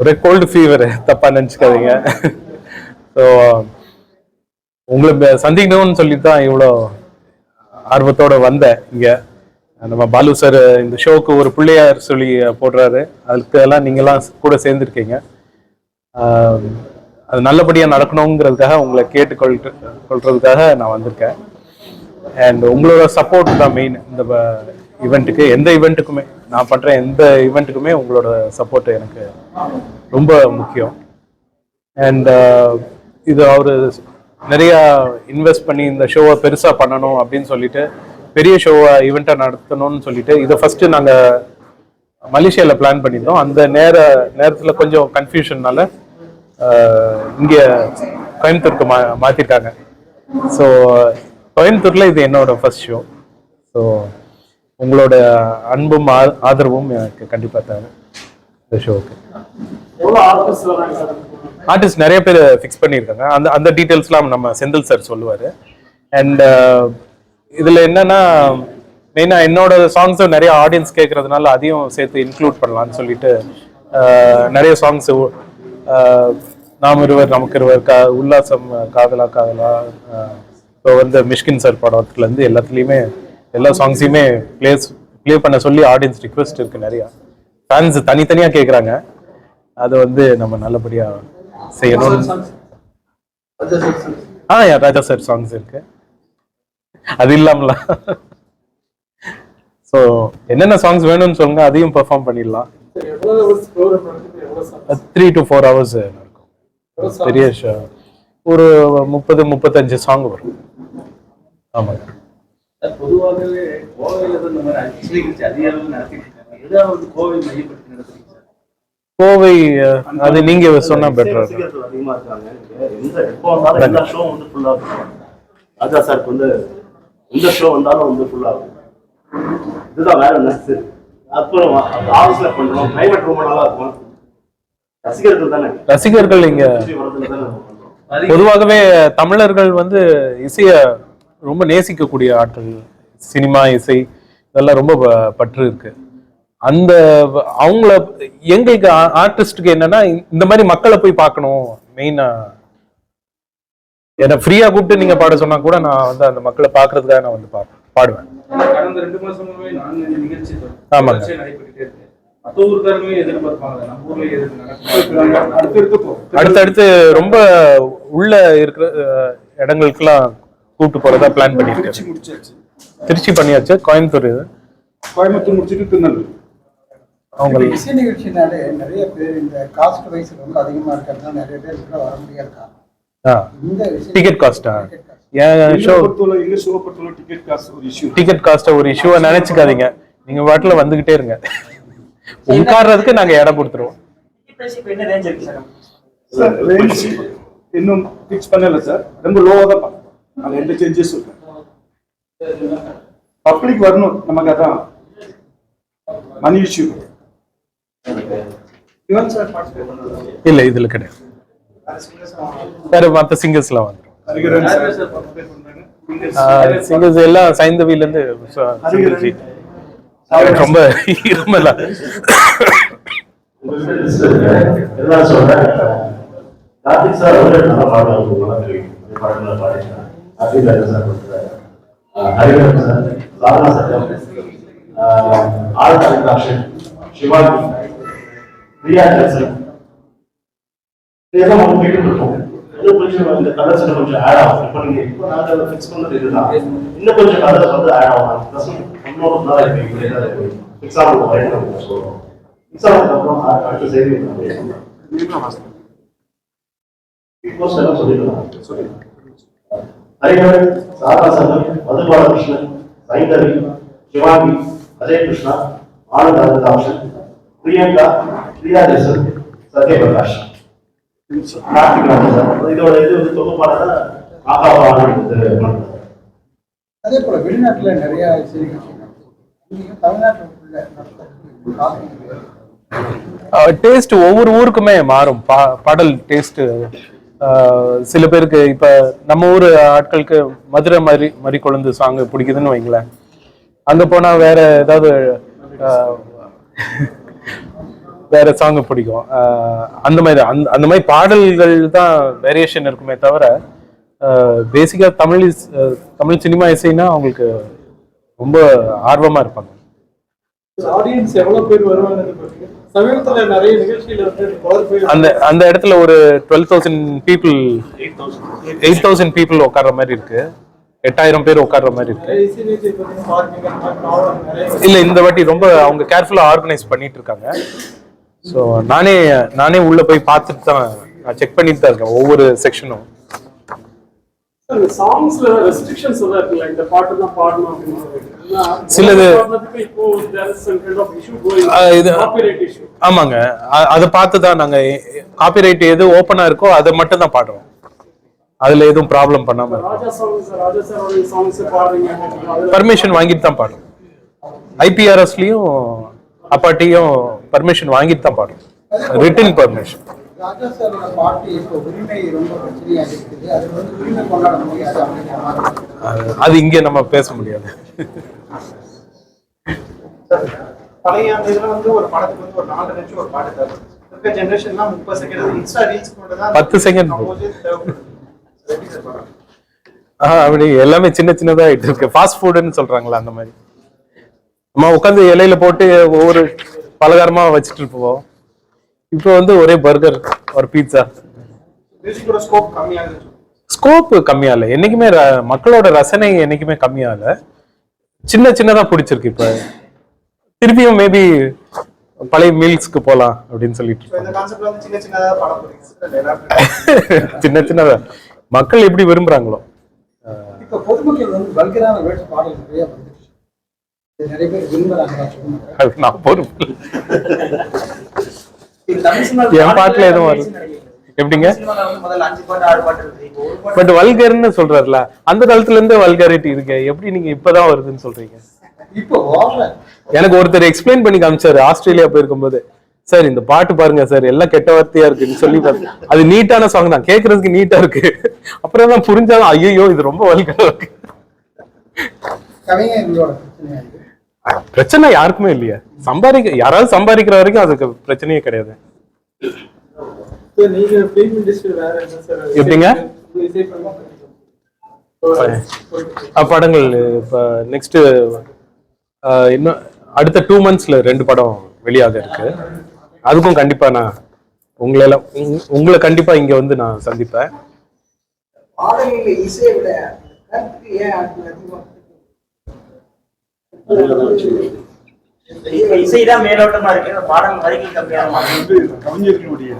ஒரே gold fever தப்பா நினச்சிக்காதீங்க. ஸோ உங்களை சந்திக்கணும்னு சொல்லி தான் இவ்வளோ ஆர்வத்தோட வந்தேன் இங்கே. நம்ம பாலு சார் இந்த ஷோக்கு ஒரு பிள்ளையார் சொல்லி போடுறாரு. அதுக்கு எல்லாம் நீங்களாம் கூட சேர்ந்துருக்கீங்க. அது நல்லபடியாக நடக்கணுங்கிறதுக்காக உங்களை கேட்டுக்கொள் கொள்றதுக்காக நான் வந்திருக்கேன். அண்ட் உங்களோட சப்போர்ட் தான் மெயின் இந்த ஈவெண்ட்டுக்கு எந்த ஈவெண்ட்டுக்குமே நான் பண்ணுற எந்த ஈவெண்ட்டுக்குமே உங்களோட சப்போர்ட் எனக்கு ரொம்ப முக்கியம். அண்ட் uh, இது அவர் நிறையா இன்வெஸ்ட் பண்ணி இந்த ஷோவை பெருசாக பண்ணணும் அப்படின்னு சொல்லிட்டு பெரிய ஷோவை ஈவெண்ட்டை நடத்தணும்னு சொல்லிட்டு இதை ஃபஸ்ட்டு நாங்கள் மலேசியாவில் பிளான் பண்ணியிருந்தோம். அந்த நேர நேரத்தில் கொஞ்சம் கன்ஃபியூஷன்னால uh, இங்கே கோயம்புத்தூருக்கு மா மாற்றிட்டாங்க ஸோ கோயம்புத்தூரில் இது என்னோட ஃபர்ஸ்ட் ஷோ ஸோ உங்களோட அன்பும் ஆதரவும் எனக்கு கண்டிப்பாக தேவை இந்த ஷோவுக்கு ஆர்டிஸ்ட் நிறைய பேர் ஃபிக்ஸ் பண்ணியிருக்காங்க. அந்த அந்த டீட்டெயில்ஸ்லாம் நம்ம செந்தில் சார் சொல்லுவார். அண்ட் இதில் என்னன்னா மெயினாக என்னோட சாங்ஸும் நிறைய ஆடியன்ஸ் கேட்கறதுனால அதையும் சேர்த்து இன்க்ளூட் பண்ணலாம்னு சொல்லிட்டு அஹ், நிறைய சாங்ஸ் நாம் இருவர் நமக்கு இருவர் கா உல்லாசம் காதலா காதலா இப்போ வந்து மிஷ்கின் சார் படத்துலேருந்து எல்லாத்துலேயுமே எல்லா சாங்ஸையுமே ப்ளேஸ் ப்ளே பண்ண சொல்லி ஆடியன்ஸ் ரிக்வெஸ்ட் இருக்கு நிறையா. ஃபேன்ஸ் தனித்தனியாக கேட்குறாங்க அதை வந்து நம்ம நல்லபடியாக செய்யணும். ஆ யா ராஜா சார் சாங்ஸ் இருக்கு. அது இல்லாமல? ஸோ என்னென்ன சாங்ஸ் வேணும்னு சொல்லுங்க அதையும் பெர்ஃபார்ம் பண்ணிடலாம். த்ரீ டு ஃபோர் ஹவர்ஸ் நடக்கும். பெரிய ஷோ ஒரு முப்பது முப்பத்தஞ்சு சாங் வரும். ஆமாங்க. பொதுவாகவே கோவையில இந்த மாதிரி அதிக அளவில் நடத்திட்டு இருக்காங்க. ஏதாவது கோவை மையப்படுத்தி நடத்துறீங்க சார்? கோவை அது நீங்க சொன்னா பெட்டரா அதிகமா இருக்காங்க. எந்த எப்போ வந்தாலும் எல்லா ஷோ வந்து ஃபுல்லா இருக்கும். ராஜா சாருக்கு வந்து எந்த ஷோ வந்தாலும் வந்து ஃபுல்லா இருக்கும். இதுதான் வேற நெக்ஸ்ட் அப்புறம் ஆஃபீஸ்ல பண்றோம். கிளைமேட் ரொம்ப நல்லா இருக்கும் ரசிகர்கள் தானே? ரசிகர்கள் இங்க. பொதுவாகவே தமிழர்கள் வந்து இசைய ரொம்ப நேசிக்கக்கூடிய ஆட்கள். சினிமா இசை இதெல்லாம் ரொம்ப பற்று இருக்கு அந்த அவங்கள எங்களுக்கு ஆர்டிஸ்டுக்கு என்னன்னா இந்த மாதிரி மக்களை போய் பார்க்கணும். மெயினா என்ன ஃப்ரீயா கூப்பிட்டு நீங்க பாட சொன்னா கூட நான் வந்து அந்த மக்களை பார்க்கறதுக்காக நான் வந்து பா- பாடுவேன். ஆமாங்க. அடுத்தடுத்து ரொம்ப உள்ள இருக்கிற இடங்களுக்கெல்லாம் கூப்பிட்டு போறதா பிளான் முடிச்சாச்சு. திருச்சி பண்ணியாச்சு? கோயம்புத்தூர் இது? கோயம்புத்தூர் முடிச்சிட்டு திருநெல்வேலி. அவங்க இசை நிகழ்ச்சினாலே நிறைய பேர் இந்த காஸ்ட் வைஸ் ரொம்ப அதிகமா இருக்கிறதுனால நிறைய பேர் உள்ள வர முடியாது இந்த டிக்கெட் காஸ்டா டிக்கெட் காஸ்ட ஒரு இஷ்யூவை நினைச்சுக்காதீங்க. நீங்க வாட்டில வந்துகிட்டே இருங்க. உட்கார்றதுக்கு நாங்க இடம் கொடுத்துருவோம். இன்னும் ஃபிக்ஸ் பண்ணல சார் ரொம்ப லோவா தான் அதில் எந்த சேஞ்சஸ் பப்ளிக் வரணும் நமக்கு அதான் மணி இஷ்யூ இல்ல இதுல கிடையாது. வேற மத்த participate பண்றாங்க சிங்கர்ஸ் எல்லாம் சைந்தவில இருந்து ச- சிங்கிள் சீட் ரொம்ப. எல்லாம் சொல்றேன். கார்த்திக் சார் வந்து நல்லா பாடுவாங்க உங்களுக்கு நல்லா சார் கொடுத்தாரு ஹரிகரன் சார் சட்டம் ஆர் சிவாஜி பிரியா இதெல்லாம் இருக்கோம் இன்னும் கொஞ்சம் இந்த கொஞ்சம் ஆட் ஆகும் இப்போ நீங்க இப்போ ஃபிக்ஸ் பண்ணது இதுதான் இன்னும் கொஞ்சம் கலர்ஸ் வந்து ஆட் ஆகும் இன்னொரு நாள் சொல்றோம் அடுத்த சொல்லிடலாம் ஹரிஹரன் சாரா சங்கர் மது பாலகிருஷ்ணன் சைந்தவி சிவாங்கி அஜய் கிருஷ்ணா ஆனந்த் அனந்தாப்ஷன் பிரியங்கா பிரியா ஜெசன் சத்யபிரகாஷ். கார்த்திக் ராஜா சார் இதோட இது வந்து தொகுப்பாளர் ஆகாவான அதே போல வெளிநாட்டுல நிறைய டேஸ்ட் ஒவ்வொரு ஊருக்குமே மாறும். பா- பாடல் டேஸ்ட் சில பேருக்கு இப்ப நம்ம ஊர் ஆட்களுக்கு மதுரை மாதிரி மறி கொழுந்து சாங் பிடிக்குதுன்னு வைங்களேன். அங்க போனா வேற ஏதாவது வேற சாங் பிடிக்கும். அந்த மாதிரி அந்த அந்த மாதிரி பாடல்கள் தான் வேரியேஷன் இருக்குமே தவிர பேசிக்கா தமிழ் இஸ் தமிழ் சினிமா இசைன்னா அவங்களுக்கு ரொம்ப ஆர்வமா இருப்பாங்க. ஆடியன்ஸ் எவ்வளவு பேர் வருவாங்க நிறைய அந்த அந்த இடத்துல ஒரு twelve thousand people eight thousand people உட்கார்ற மாதிரி இருக்கு. எட்டாயிரம் பேர் உட்கார்ற மாதிரி இருக்கு. இல்ல இந்த வாட்டி ரொம்ப அவங்க கேர்ஃபுல்லா ஆர்கனைஸ் பண்ணிட்டு இருக்காங்க. ஸோ நானே நானே உள்ள போய் பார்த்துட்டு தான் நான் செக் பண்ணிட்டு தான் இருக்கேன் ஒவ்வொரு செக்ஷனும் சாங்ஸ்ல ரெஸ்ட்ரிக்ஷன்ஸ் எல்லாம் இருக்குல்ல இந்த பாட்டு தான் பாடணும் அப்படின்னு சிலது- இது- ஆமாங்க. அதை பார்த்து தான் நாங்க காப்பிரைட் எது ஓப்பனா இருக்கோ அதை மட்டும் தான் பாடுறோம். அதுல எதுவும் ப்ராப்ளம் பண்ணாம இருக்கோம். ராஜா சாங்ஸ் ராஜா சாரோட சாங்ஸ் பாடுறீங்க அப்படின்னா அதுல பர்மிஷன் வாங்கிட்டு தான் பாடுறோம். ஐபிஆர்எஸ்லயும் அப்பாட்டியும் பர்மிஷன் வாங்கிட்டு தான் பாடுறோம். ரிட்டன் பர்மிஷன் ராஜா சாரோட பாட்டு இப்போ உரிமை ரொம்ப பிரச்சனையா இருக்குது. அது வந்து உரிமை கொண்டாட முடியாது அப்படிங்கிற மாதிரி அது இங்கே நம்ம பேச முடியாது. பழைய அந்த இதுல வந்து ஒரு படத்துக்கு வந்து ஒரு நாலு நிமிஷம் ஒரு பாட்டு தேவை இருக்க ஜெனரேஷன்லாம் முப்பது செகண்ட் இன்ஸ்டா ரீல்ஸ் கொண்டு தான் பத்து? ஆஹ் அப்படி எல்லாமே சின்ன சின்னதா ஆயிட்டு இருக்கு. ஃபாஸ்ட் ஃபுட்னு சொல்றாங்களா அந்த மாதிரி. நம்ம உட்காந்து இலையில போட்டு ஒவ்வொரு பலகாரமா வச்சுட்டு இருப்போம். இப்போ வந்து ஒரே பர்கர் ஒரு பீட்சா ஸ்கோப் ஸ்கோப் கம்மியால என்னைக்குமே மக்களோட ரசனை என்னைக்குமே கம்மியால சின்ன சின்னதா பிடிச்சிருக்கு இப்ப. திருப்பியும் மேபி பழைய மீல்ஸ்க்கு போலாம் அப்படின்னு சொல்லிட்டு சின்ன சின்னதா மக்கள் எப்படி விரும்புறாங்களோ. நான் பொறுப்பு இல்ல. இது தமிழ் சினிமா என் பாட்டுல எதுவும் வரல. எப்படிங்க? பட் வல்கர்னு சொல்றாருல அந்த காலத்துல இருந்து வல்காரிட்டி இருக்கு. எப்படி நீங்க இப்பதான் வருதுன்னு சொல்றீங்க? எனக்கு ஒருத்தர் எக்ஸ்பிளைன் பண்ணி காமிச்சாரு. ஆஸ்திரேலியா போயிருக்கும்போது. சார் இந்த பாட்டு பாருங்க சார் எல்லாம் கெட்ட வார்த்தையா இருக்குன்னு சொல்லி. அது நீட்டான சாங் தான். கேக்குறதுக்கு நீட்டா இருக்கு. அப்புறம் தான் புரிஞ்சாலும் ஐயோ இது ரொம்ப வல்கரா இருக்கு. பிரச்சனை யாருக்குமே இல்லையா. சம்பாதிக்க யாராவது சம்பாதிக்கிற வரைக்கும் அதுக்கு பிரச்சனையே கிடையாது. எப்படிங்க? படங்கள் இப்போ நெக்ஸ்ட் இன்னும் அடுத்த டூ மந்த்ஸ்ல ரெண்டு படம் வெளியாக இருக்கு. அதுக்கும் கண்டிப்பா நான் உங்களை எல்லாம் உங்க- உங்களை கண்டிப்பா இங்க வந்து நான் சந்திப்பேன். பாடல்கள் இசைதான் மேலோட்டமா இருக்கு. பாடல் கவிஞர்களுடைய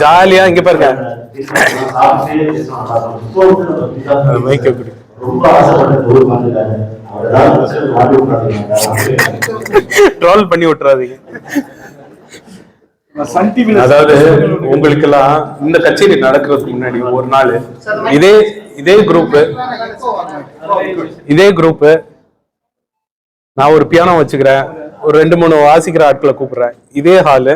ஜாலியா இங்க பாருங்க. மைக்க கொடு. ரொம்ப ட்ரால் பண்ணி விட்டுறாதீங்க. அதாவது உங்களுக்கெல்லாம் இந்த கச்சேரி நடக்கிறதுக்கு முன்னாடி ஒரு நாள் இதே இதே குரூப் இதே குரூப் நான் ஒரு பியானோ வச்சுக்கிறேன் ஒரு ரெண்டு மூணு வாசிக்கிற ஆட்களை கூப்பிடுறேன். இதே ஹாலு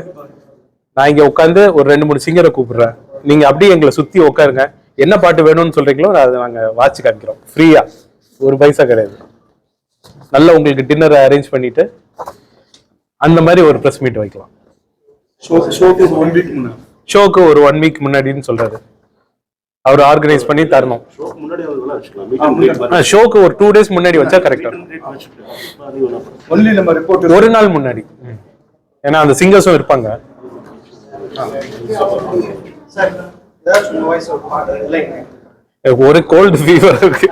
நான் இங்க உட்காந்து ஒரு ரெண்டு மூணு சிங்கரை கூப்பிடுறேன். நீங்க அப்படியே எங்களை சுத்தி உட்காருங்க. என்ன பாட்டு வேணும்னு சொல்றீங்களோ அதை நாங்க வாட்சி காமிக்கிறோம். ஃப்ரீயா ஒரு பைசா கிடையாது. நல்லா உங்களுக்கு டின்னர் அரேஞ்ச் பண்ணிட்டு அந்த மாதிரி ஒரு ப்ரெஸ் மீட் வைக்கலாம். ஷோக்கு ஒரு ஒன் வீக் முன்னாடின்னு சொல்றாரு அவர் ஆர்கனைஸ் பண்ணி தரணும் ஷோக்கு ஒரு டூ டேஸ் முன்னாடி வச்சா கரெக்டா ஒரு நாள் முன்னாடி ஏன்னா அந்த சிங்கர்ஸும் இருப்பாங்க ஒரு கோல்டு ஃபீவர் இருக்கு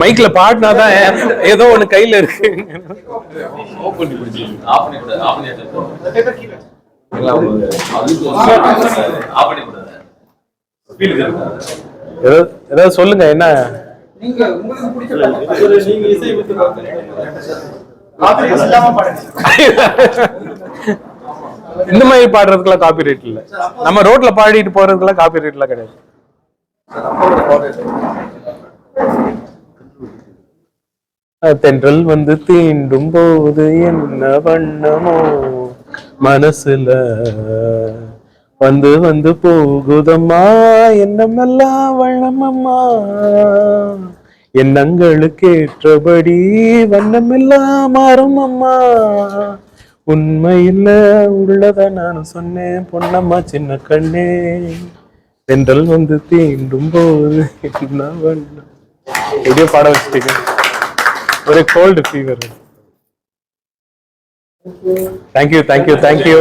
மைக்ல பாடினா தான் ஏதோ ஒன்னு கையில இருக்கு. ஏதாவது சொல்லுங்க என்ன? இந்த மாதிரி பாடுறதுக்குலாம் காப்பி ரேட் இல்ல. நம்ம ரோட்ல பாடிட்டு போறதுக்குலாம் காப்பி ரேட் எல்லாம் கிடையாது. தென்றல் வந்து தீண்டும் போது என்ன வண்ணமோ மனசுல? வந்து வந்து போகுதம்மா எண்ணமெல்லாம் வண்ணமம்மா. எண்ணங்களுக்கு ஏற்றபடி வண்ணமெல்லாம் மாறும் அம்மா உண்மையில உள்ளத நான் சொன்னேன் பொன்னம்மா சின்ன கண்ணே. தென்றல் வந்து தீண்டும் போது என்ன வண்ணம்? எப்படியோ பாட வச்சுட்டீங்க. ஒரே gold fever thank you thank you thank you